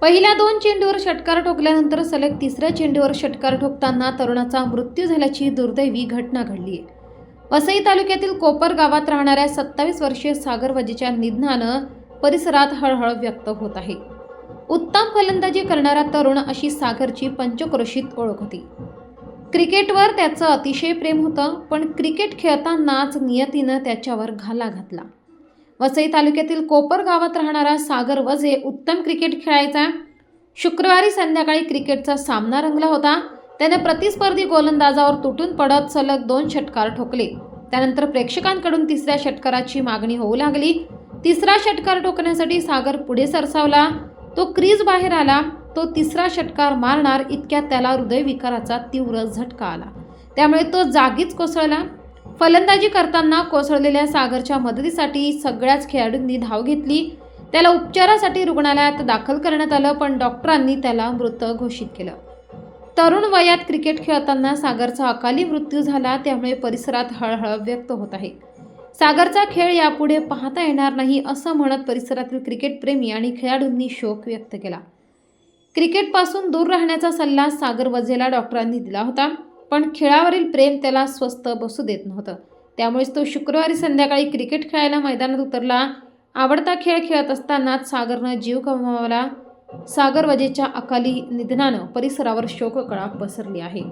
पहिल्या दोन चेंडूवर षटकार ठोकल्यानंतर सलग तिसऱ्या चेंडूवर षटकार ठोकताना तरुणाचा मृत्यू झाल्याची दुर्दैवी घटना घडली. आहे वसई तालुक्यातील कोपर गावात राहणाऱ्या सत्तावीस वर्षीय सागरवजीच्या निधनानं परिसरात हळहळ व्यक्त होत आहे. उत्तम फलंदाजी करणारा तरुण अशी सागरची पंचक्रोशीत ओळख होती. क्रिकेटवर त्याचं अतिशय प्रेम होतं पण क्रिकेट खेळतानाच नियतीनं त्याच्यावर घाला घातला. वसई तालुक्यातील कोपर गावात राहणारा सागर वझे उत्तम क्रिकेट खेळायचा. शुक्रवारी संध्याकाळी क्रिकेटचा सामना रंगला होता. त्याने प्रतिस्पर्धी गोलंदाजावर तुटून पडत सलग दोन षटकार ठोकले. त्यानंतर प्रेक्षकांकडून तिसऱ्या षटकाराची मागणी होऊ लागली. तिसरा षटकार ठोकण्यासाठी सागर पुढे सरसावला. तो क्रीज बाहेर आला. तो तिसरा षटकार मारणार इतक्यात त्याला हृदयविकाराचा तीव्र झटका आला. त्यामुळे तो जागीच कोसळला. फलंदाजी करताना कोसळलेल्या सागरच्या मदतीसाठी सगळ्याच खेळाडूंनी धाव घेतली. त्याला उपचारासाठी रुग्णालयात दाखल करण्यात आलं पण डॉक्टरांनी त्याला मृत घोषित केलं. तरुण वयात क्रिकेट खेळताना सागरचा अकाली मृत्यू झाला त्यामुळे परिसरात हळहळ व्यक्त होत आहे. सागरचा खेळ यापुढे पाहता येणार नाही असं म्हणत परिसरातील क्रिकेटप्रेमी आणि खेळाडूंनी शोक व्यक्त केला. क्रिकेटपासून दूर राहण्याचा सल्ला सागर वझेला डॉक्टरांनी दिला होता. पण खेळावरील प्रेम त्याला स्वस्थ बसू देत नव्हतं. त्यामुळेच तो शुक्रवारी संध्याकाळी क्रिकेट खेळायला मैदानात उतरला. आवडता खेळ खेळत असतानाच सागरनं जीव गमावला. सागर वजेच्या अकाली निधनानं परिसरावर शोककळा पसरली आहे.